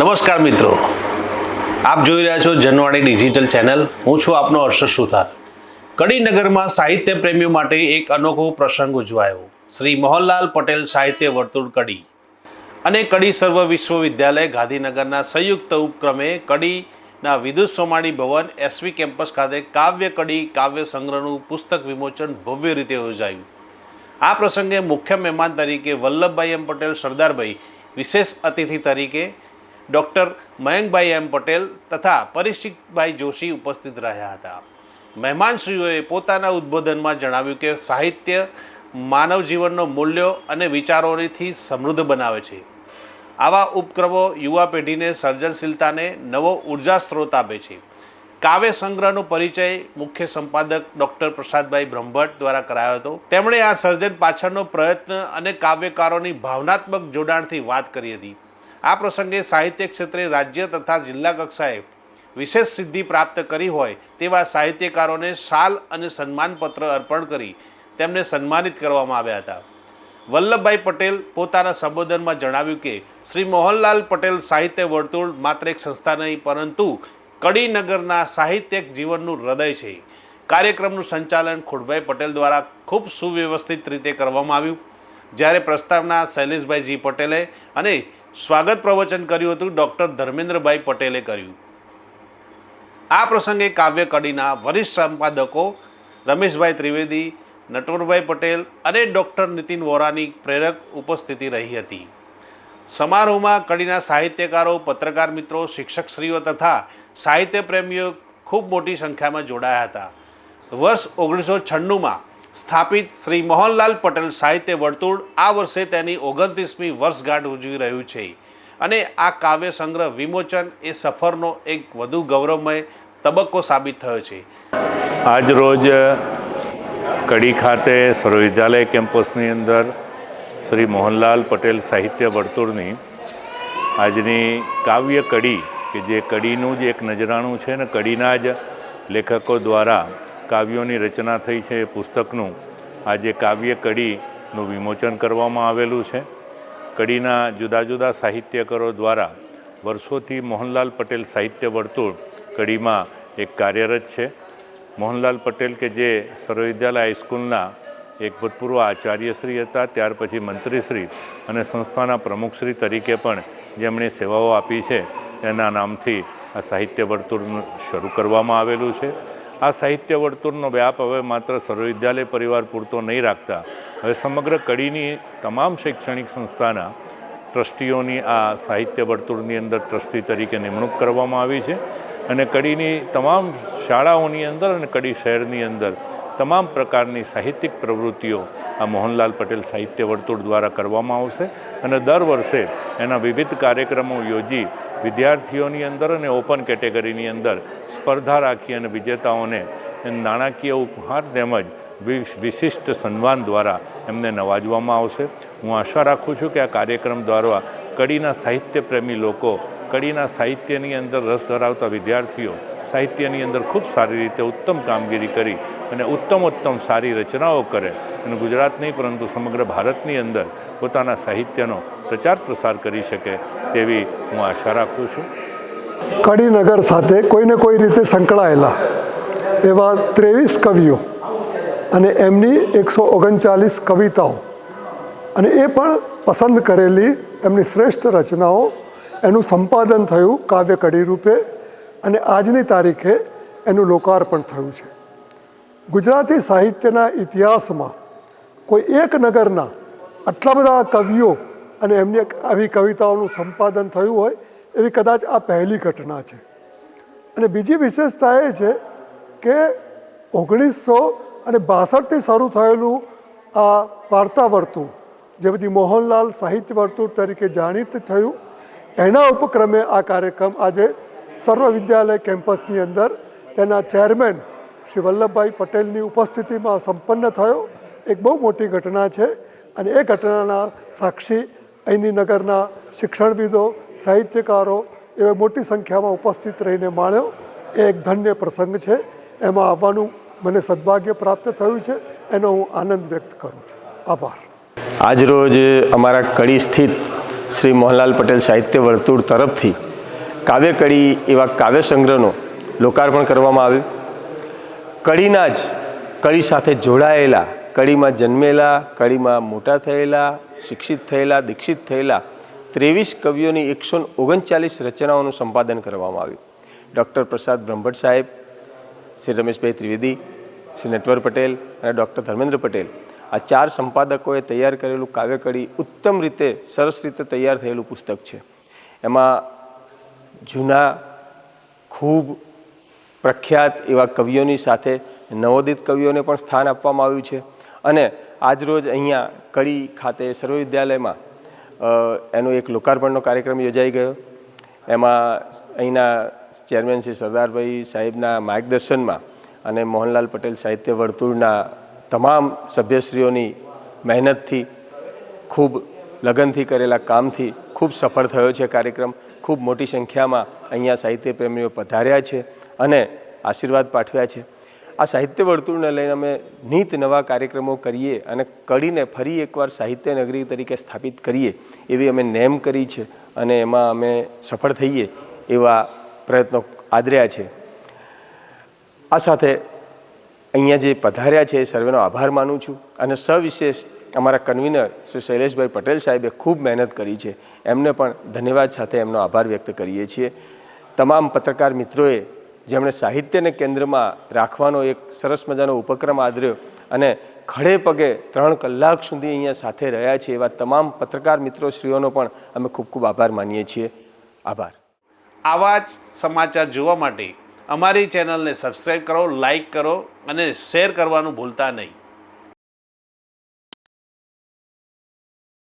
નમસ્કાર મિત્રો. આપ જોઈ રહ્યા છો જનવાણી ડિજિટલ ચેનલ. હું છું આપનો હર્ષદ સુથાર. કડીનગરમાં સાહિત્ય પ્રેમીઓ માટે એક અનોખો પ્રસંગ ઉજવાયો. શ્રી મોહનલાલ પટેલ સાહિત્ય વર્તુળ કડી અને કડી સર્વ વિશ્વવિદ્યાલય ગાંધીનગરના સંયુક્ત ઉપક્રમે કડીના વિદ્યુત સોમાણી ભવન એસવી કેમ્પસ ખાતે કાવ્ય કડી, કાવ્ય સંગ્રહનું પુસ્તક વિમોચન ભવ્ય રીતે યોજાયું. આ પ્રસંગે મુખ્ય મહેમાન તરીકે વલ્લભભાઈ એમ પટેલ, સરદારભાઈ, વિશેષ અતિથિ તરીકે ડૉક્ટર મયંકભાઈ એમ પટેલ તથા પરીક્ષિતભાઈ જોશી ઉપસ્થિત રહ્યા હતા. મહેમાનશ્રીઓએ પોતાના ઉદ્બોધનમાં જણાવ્યું કે સાહિત્ય માનવ જીવનનો મૂલ્યો અને વિચારોથી સમૃદ્ધ બનાવે છે. આવા ઉપક્રમો યુવા પેઢીને સર્જનશીલતાને નવો ઊર્જા સ્ત્રોત આપે છે. કાવ્ય સંગ્રહનો પરિચય મુખ્ય સંપાદક ડૉક્ટર પ્રસાદભાઈ બ્રહ્મભટ્ટ દ્વારા કરાયો હતો. તેમણે આ સર્જન પાછળનો પ્રયત્ન અને કાવ્યકારોની ભાવનાત્મક જોડાણથી વાત કરી હતી. આ પ્રસંગે સાહિત્ય ક્ષેત્રે રાજ્ય તથા જિલ્લા કક્ષાએ વિશેષ સિદ્ધિ પ્રાપ્ત કરી હોય તેવા સાહિત્યકારોને શાલ અને સન્માનપત્ર અર્પણ કરી તેમને સન્માનિત કરવામાં આવ્યા હતા. વલ્લભભાઈ પટેલ પોતાના સંબોધનમાં જણાવ્યું કે, શ્રી મોહનલાલ પટેલ સાહિત્ય વર્તુળ માત્ર એક સંસ્થા નહીં, પરંતુ કડીનગરના સાહિત્યિક જીવનનું હૃદય છે. કાર્યક્રમનું સંચાલન ખુડભાઈ પટેલ દ્વારા ખૂબ સુવ્યવસ્થિત રીતે કરવામાં આવ્યું. જ્યારે પ્રસ્તાવના શૈલેષભાઈજી પટેલે અને સ્વાગત પ્રવચન કર્યું હતું ડૉક્ટર ધર્મેન્દ્રભાઈ પટેલે કર્યું. આ પ્રસંગે કાવ્ય કડીના વરિષ્ઠ સંપાદકો રમેશભાઈ ત્રિવેદી, નટવરભાઈ પટેલ અને ડૉક્ટર નીતિન વોરાની પ્રેરક ઉપસ્થિતિ રહી હતી. સમારોહમાં કડીના સાહિત્યકારો, પત્રકાર મિત્રો, શિક્ષકશ્રીઓ તથા સાહિત્ય પ્રેમીઓ ખૂબ મોટી સંખ્યામાં જોડાયા હતા. વર્ષ ઓગણીસો છન્નુંમાં સ્થાપિત શ્રી મોહનલાલ પટેલ સાહિત્ય વર્તુળ આ વર્ષે તેની ઓગણત્રીસમી વર્ષગાંઠ ઉજવી રહ્યું છે. અને આ કાવ્ય સંગ્રહ વિમોચન એ સફરનો એક વધુ ગૌરવમય તબક્કો સાબિત થયો છે. આજ રોજ કડી ખાતે સર્વવિદ્યાલય કેમ્પસની અંદર શ્રી મોહનલાલ પટેલ સાહિત્ય વર્તુળની આજની કાવ્ય કડી, કે જે કડીનું જ એક નજરાણું છે ને કડીના જ લેખકો દ્વારા કાવ્યોની રચના થઈ છે એ પુસ્તકનું. આજે કાવ્ય કડીનું વિમોચન કરવામાં આવેલું છે. કડીના જુદા જુદા સાહિત્યકારો દ્વારા વર્ષોથી મોહનલાલ પટેલ સાહિત્ય વર્તુળ કડીમાં એક કાર્યરત છે. મોહનલાલ પટેલ કે જે સર્વવિદ્યાલય હાઈસ્કૂલના એક ભૂતપૂર્વ આચાર્યશ્રી હતા, ત્યાર પછી મંત્રીશ્રી અને સંસ્થાના પ્રમુખશ્રી તરીકે પણ જેમણે સેવાઓ આપી છે, એના નામથી આ સાહિત્ય વર્તુળનું શરૂ કરવામાં આવેલું છે. આ સાહિત્ય વર્તુળનો વ્યાપ હવે માત્ર સર્વવિદ્યાલય પરિવાર પૂરતો નહીં રાખતા. હવે સમગ્ર કડીની તમામ શૈક્ષણિક સંસ્થાના ટ્રસ્ટીઓની આ સાહિત્ય વર્તુળની અંદર ટ્રસ્ટી તરીકે નિમણૂક કરવામાં આવી છે. અને કડીની તમામ શાળાઓની અંદર અને કડી શહેરની અંદર તમામ પ્રકારની સાહિત્યિક પ્રવૃત્તિઓ આ મોહનલાલ પટેલ સાહિત્ય વર્તુળ દ્વારા કરવામાં આવશે અને દર વર્ષે એના વિવિધ કાર્યક્રમો યોજી વિદ્યાર્થીઓની અંદર અને ઓપન કેટેગરીની અંદર સ્પર્ધા રાખી અને વિજેતાઓને નાણાકીય ઉપહાર તેમજ વિશ- વિશિષ્ટ સન્માન દ્વારા એમને નવાજવામાં આવશે. હું આશા રાખું છું કે આ કાર્યક્રમ દ્વારા કડીના સાહિત્ય પ્રેમી લોકો, કડીના સાહિત્યની અંદર રસ ધરાવતા વિદ્યાર્થીઓ સાહિત્યની અંદર ખૂબ સારી રીતે ઉત્તમ કામગીરી કરી અને ઉત્તમ ઉત્તમ સારી રચનાઓ કરે. અને ગુજરાત નહીં, પરંતુ સમગ્ર ભારતની અંદર પોતાના સાહિત્યનો પ્રચાર પ્રસાર કરી શકે તેવી હું આશા રાખું છું. કડીનગર સાથે કોઈને કોઈ રીતે સંકળાયેલા એવા ત્રેવીસ કવિઓ અને એમની એકસો ઓગણચાલીસ કવિતાઓ અને એ પણ પસંદ કરેલી એમની શ્રેષ્ઠ રચનાઓ એનું સંપાદન થયું કાવ્ય કડી રૂપે અને આજની તારીખે એનું લોકાર્પણ થયું છે. ગુજરાતી સાહિત્યના ઇતિહાસમાં કોઈ એક નગરના આટલા બધા કવિઓ અને એમની આવી કવિતાઓનું સંપાદન થયું હોય, એવી કદાચ આ પહેલી ઘટના છે. અને બીજી વિશેષતા એ છે કે ઓગણીસો અને બાસઠથી શરૂ થયેલું આ વાર્તા વર્તુળ, જે બધી મોહનલાલ સાહિત્ય વર્તુળ તરીકે જાણીત થયું, એના ઉપક્રમે આ કાર્યક્રમ આજે સર્વ વિદ્યાલય કેમ્પસની અંદર તેના ચેરમેન શ્રી વલ્લભભાઈ પટેલની ઉપસ્થિતિમાં સંપન્ન થયો. એક બહુ મોટી ઘટના છે અને એ ઘટનાના સાક્ષી અહીંની નગરના શિક્ષણવિદો, સાહિત્યકારો એવા મોટી સંખ્યામાં ઉપસ્થિત રહીને માણ્યો. એ એક ધન્ય પ્રસંગ છે. એમાં આવવાનું મને સદભાગ્ય પ્રાપ્ત થયું છે. એનો હું આનંદ વ્યક્ત કરું છું. આભાર. આજરોજ અમારા કડી સ્થિત શ્રી મોહનલાલ પટેલ સાહિત્ય વર્તુળ તરફથી કાવ્યકડી એવા કાવ્ય સંગ્રહનું લોકાર્પણ કરવામાં આવ્યું. કડીના જ કડી સાથે જોડાયેલા, કડીમાં જન્મેલા, કડીમાં મોટા થયેલા, શિક્ષિત થયેલા, દીક્ષિત થયેલા ત્રેવીસ કવિઓની એકસો ઓગણચાલીસ રચનાઓનું સંપાદન કરવામાં આવ્યું. ડૉક્ટર પ્રસાદ બ્રહ્મભટ્ટ સાહેબ, શ્રી રમેશભાઈ ત્રિવેદી, શ્રી નટવર પટેલ અને ડૉક્ટર ધર્મેન્દ્ર પટેલ. આ ચાર સંપાદકોએ તૈયાર કરેલું કાવ્યકડી ઉત્તમ રીતે સરસ રીતે તૈયાર થયેલું પુસ્તક છે. એમાં જૂના ખૂબ પ્રખ્યાત એવા કવિઓની સાથે નવોદિત કવિઓને પણ સ્થાન આપવામાં આવ્યું છે. અને આજરોજ અહીંયા કડી ખાતે સર્વવિદ્યાલયમાં અ, એનો એક લોકાર્પણનો કાર્યક્રમ યોજાઈ ગયો. એમાં અહીંના ચેરમેન શ્રી સરદારભાઈ સાહેબના માર્ગદર્શનમાં અને મોહનલાલ પટેલ સાહિત્ય વર્તુળના તમામ સભ્યશ્રીઓની મહેનતથી ખૂબ લગનથી કરેલા કામથી ખૂબ સફળ થયો છે કાર્યક્રમ. ખૂબ મોટી સંખ્યામાં અહીંયા સાહિત્ય પ્રેમીઓ પધાર્યા છે. અને આશીર્વાદ પાઠવ્યા છે. આ સાહિત્ય વર્તુળને લઈને અમે નીત નવા કાર્યક્રમો કરીએ અને કડીને ફરી એકવાર સાહિત્ય નગરી તરીકે સ્થાપિત કરીએ એવી અમે નેમ કરી છે અને એમાં અમે સફળ થઈએ એવા પ્રયત્નો આદર્યા છે. આ સાથે અહીંયા જે પધાર્યા છે એ સર્વેનો આભાર માનું છું અને સવિશેષ અમારા કન્વીનર શ્રી શૈલેષભાઈ પટેલ સાહેબે ખૂબ મહેનત કરી છે. એમને પણ ધન્યવાદ સાથે એમનો આભાર વ્યક્ત કરીએ છીએ. તમામ પત્રકાર મિત્રોએ જેમણે સાહિત્યને કેન્દ્રમાં રાખવાનો એક સરસ મજાનો ઉપક્રમ આદર્યો અને ખડે પગે ત્રણ કલાક સુધી અહીંયા સાથે રહ્યા છે એવા તમામ પત્રકાર મિત્રો શ્રીઓનો પણ અમે ખૂબ ખૂબ આભાર માનીએ છીએ. આભાર. આવા જ સમાચાર જોવા માટે અમારી ચેનલને સબસ્ક્રાઈબ કરો લાઈક કરો અને શેર કરવાનું ભૂલતા નહીં.